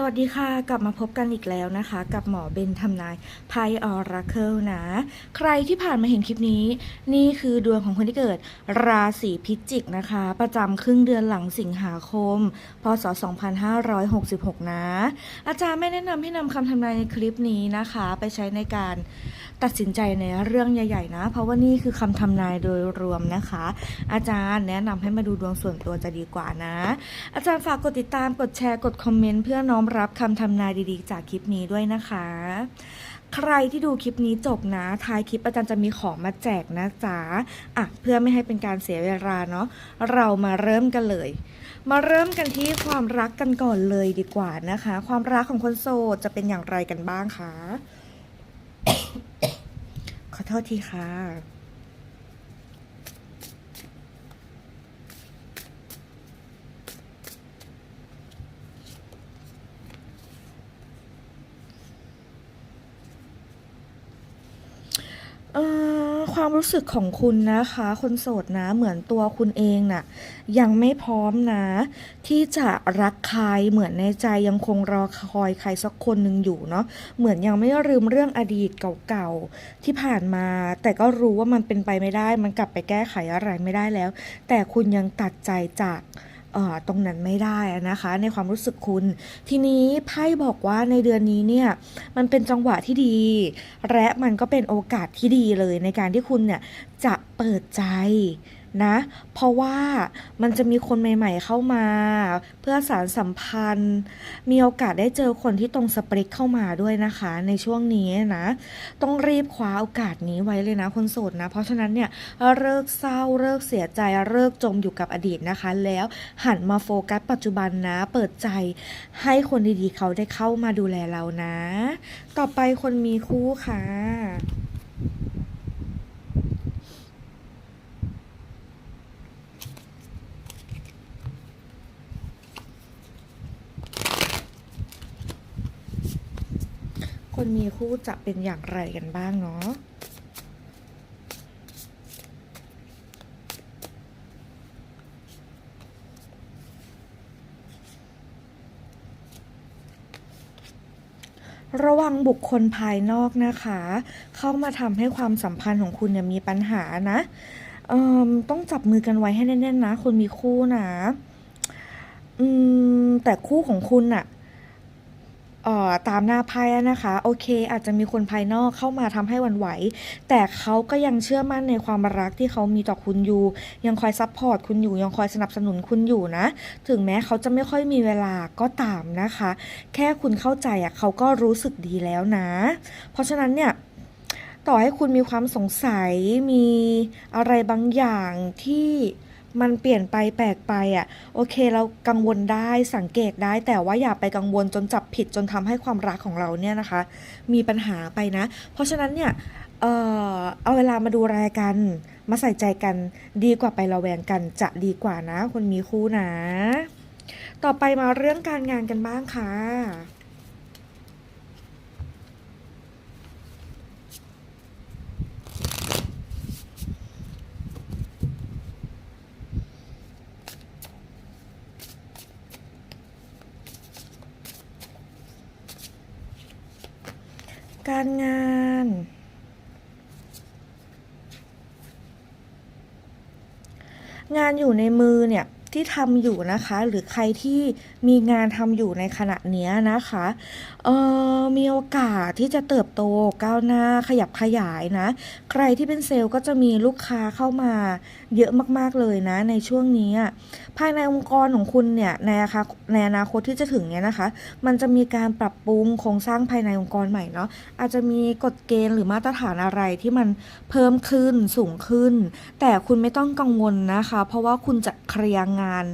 สวัสดีค่ะ กลับมาพบกันอีกแล้วนะคะ กับหมอเบนทำนายไพ่ออราเคิลนะ ใครที่ผ่านมาเห็นคลิปนี้ นี่คือดวงของคนที่เกิด ราศีพิจิกนะคะ ประจำครึ่งเดือนหลังสิงหาคม พศ 2566 นะ อาจารย์ไม่แนะนำให้นำคำทำนายในคลิปนี้นะคะ ไปใช้ในการตัดสินใจในเรื่องใหญ่ ๆ นะ เพราะว่านี่คือคำทำนายโดยรวมนะคะ อาจารย์แนะนำให้มาดูดวงส่วนตัวจะดีกว่านะ อาจารย์ฝากกดติดตามกดแชร์กดคอมเมนต์เพื่อน้อมรับคำทำนายดีๆ จากคลิปนี้ด้วยนะคะ ใครที่ดูคลิปนี้จบนะ ท้ายคลิปอาจารย์จะมีของมาแจกนะจ๊ะอะเพื่อไม่ให้เป็นการเสียเวลาเนาะเรามาเริ่มกันเลย มาเริ่มกันที่ความรักกันก่อนเลยดีกว่านะคะ ความรักของคนโสดจะเป็นอย่างไรกันบ้างคะขอโทษทีค่ะ เอ่อ ความรู้สึกของคุณนะคะ คนโสดนะเหมือนตัวคุณเองน่ะยังไม่พร้อมนะ ที่จะรักใครเหมือนในใจยังคงรอคอยใครสักคนหนึ่งอยู่เนาะเหมือนยังไม่ลืมเรื่องอดีตเก่าๆที่ผ่านมา แต่ก็รู้ว่ามันเป็นไปไม่ได้ มันกลับไปแก้ไขอะไรไม่ได้แล้ว แต่คุณยังตัดใจจาก ตรงนั้นไม่ได้นะคะ ในความรู้สึกคุณ ทีนี้ไพ่บอกว่าในเดือนนี้เนี่ยมันเป็นจังหวะที่ดี และมันก็เป็นโอกาสที่ดีเลยในการที่คุณเนี่ยจะเปิดใจ นะ เพราะว่ามันจะมีคนใหม่ๆเข้ามา เพื่อสารสัมพันธ์ มีโอกาสได้เจอคนที่ตรงสเปคเข้ามาด้วยนะคะ ในช่วงนี้นะ ต้องรีบคว้าโอกาสนี้ไว้เลยนะคนโสดนะ เพราะฉะนั้นเนี่ยเลิกเศร้าเลิกเสียใจเลิกจมอยู่กับอดีตนะคะ แล้วหันมาโฟกัสปัจจุบันนะ เปิดใจให้คนดีๆเขาได้เข้ามาดูแลเรานะ ต่อไปคนมีคู่ค่ะ มีคู่จะเป็นอย่างไรกันบ้างเนาะระวังบุคคลภายนอกนะคะ เข้ามาทำให้ความสัมพันธ์ของคุณเนี่ยมีปัญหานะต้องจับมือกันไว้ให้แน่นๆนะคนมีคู่นะแต่คู่ของคุณน่ะ อ่อตามหน้าไพ่อะนะคะ โอเค อาจจะมีคนภายนอกเข้ามาทำให้วันไหว แต่เขาก็ยังเชื่อมั่นในความรักที่เขามีต่อคุณอยู่ ยังคอยซัพพอร์ตคุณอยู่ ยังคอยสนับสนุนคุณอยู่นะ ถึงแม้เขาจะไม่ค่อยมีเวลาก็ตามนะคะ แค่คุณเข้าใจอะเขาก็รู้สึกดีแล้วนะ เพราะฉะนั้นเนี่ยต่อให้คุณมีความสงสัยมีอะไรบางอย่างที่ มันเปลี่ยนไปแปลกไปอะ โอเคเรากังวลได้สังเกตได้ แต่ว่าอย่าไปกังวลจนจับผิดจนทำให้ความรักของเราเนี่ยนะคะ มีปัญหาไปนะ เพราะฉะนั้นเนี่ยเออเอาเวลามาดูแลกัน มาใส่ใจกันดีกว่าไประแวงกันจะดีกว่านะ คนมีคู่นะ ต่อไปมาเรื่องการงานกันบ้างค่ะ การงาน งานอยู่ในมือเนี่ย ที่ทำอยู่นะคะ หรือใครที่มีงานทำอยู่ในขณะนี้นะคะเอ่อมีโอกาสที่จะเติบโตก้าวหน้าขยับขยายนะ ใครที่เป็นเซลล์ก็จะมีลูกค้าเข้ามาเยอะมากๆเลยนะ ในช่วงนี้ ภายในองค์กรของคุณเนี่ยในอาคาในอนาคตที่จะถึงเนี่ยนะคะ มันจะมีการปรับปรุงโครงสร้างภายในองค์กรใหม่เนาะอาจจะมีกฎเกณฑ์หรือมาตรฐานอะไรที่มันเพิ่มขึ้นสูงขึ้น แต่คุณไม่ต้องกังวลนะคะ เพราะว่าคุณจะเคลียร์งาน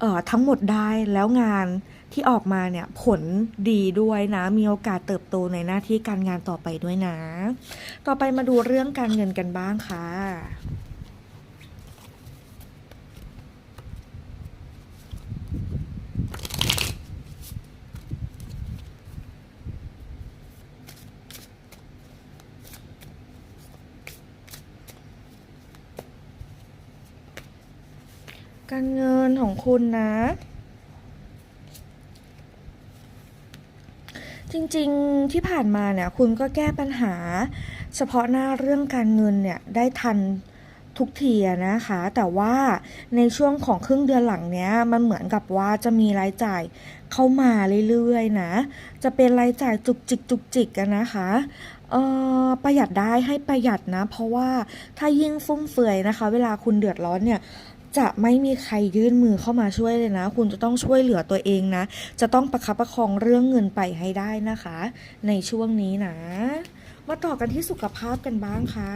เอ่อทั้งหมดได้แล้วงานที่ออกมาเนี่ยผลดีด้วยนะ มีโอกาสเติบโตในหน้าที่การงานต่อไปด้วยนะ ต่อไปมาดูเรื่องการเงินกันบ้างค่ะ การเงินของคุณนะ จริงๆที่ผ่านมาเนี่ยคุณก็แก้ปัญหา เฉพาะหน้าเรื่องการเงินเนี่ยได้ทันทุกทีนะคะ แต่ว่าในช่วงของครึ่งเดือนหลังเนี้ย มันเหมือนกับว่าจะมีรายจ่ายเข้ามาเรื่อยๆนะ จะเป็นรายจ่ายจุกจิกจุกจิกกันนะคะเออประหยัดได้ให้ประหยัดนะ เพราะว่าถ้ายิ่งฟุ่มเฟือยนะคะ เวลาคุณเดือดร้อนเนี่ย จะไม่มีใครยื่นมือเข้ามาช่วยเลยนะ คุณจะต้องช่วยเหลือตัวเองนะ จะต้องประคับประคองเรื่องเงินไปให้ได้นะคะ ในช่วงนี้นะ มาต่อกันที่สุขภาพกันบ้างค่ะ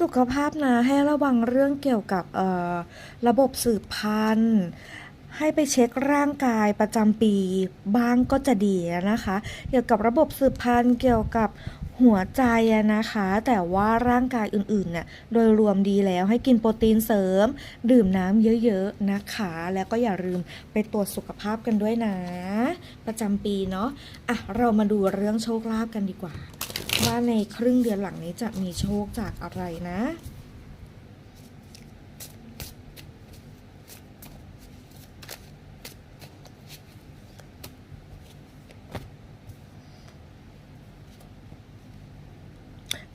สุขภาพนะให้ระวังเรื่องเกี่ยวกับเอ่อระบบสืบพันธุ์ให้ไปเช็คร่างกายประจำปีบ้างก็จะดีนะคะ เกี่ยวกับระบบสืบพันธุ์เกี่ยวกับหัวใจนะคะ แต่ว่าร่างกายอื่นๆเนี่ยโดยรวมดีแล้วให้กินโปรตีนเสริม ดื่มน้ำเยอะๆนะคะ แล้วก็อย่าลืมไปตรวจสุขภาพกันด้วยนะ ประจำปีเนาะอะเรามาดูเรื่องโชคลาภกันดีกว่า ว่าในครึ่งเดือนหลังนี้จะมีโชคจากอะไรนะ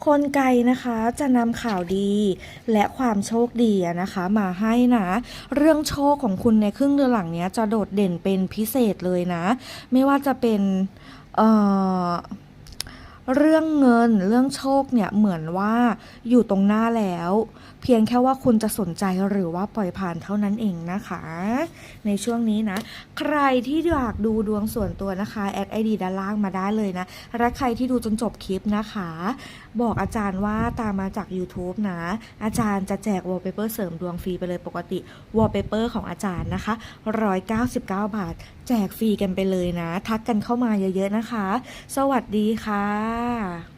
คนไกลนะคะจะนำข่าวดีและความโชคดีนะคะมาให้นะ เรื่องโชคของคุณในครึ่งเดือนหลังนี้จะโดดเด่นเป็นพิเศษเลยนะ ไม่ว่าจะเป็น เอ่อ เรื่องเงินเรื่องโชคเนี่ยเหมือนว่าอยู่ตรงหน้าแล้ว พียงแค่ว่าคุณจะสนใจหรือว่าปล่อยผ่านเท่านั้นเองนะคะ ในช่วงนี้นะ ใครที่อยากดูดวงส่วนตัวนะคะแอดไอดีด้านล่างมาได้เลยนะ และใครที่ดูจนจบคลิปนะคะ บอกอาจารย์ว่าตามมาจาก YouTube นะ อาจารย์จะแจกวอลเปเปอร์เสริมดวงฟรีไปเลยปกติวอลเปเปอร์ของอาจารย์นะคะ 199 บาท แจกฟรีกันไปเลยนะ ทักกันเข้ามาเยอะๆนะคะ สวัสดีค่ะ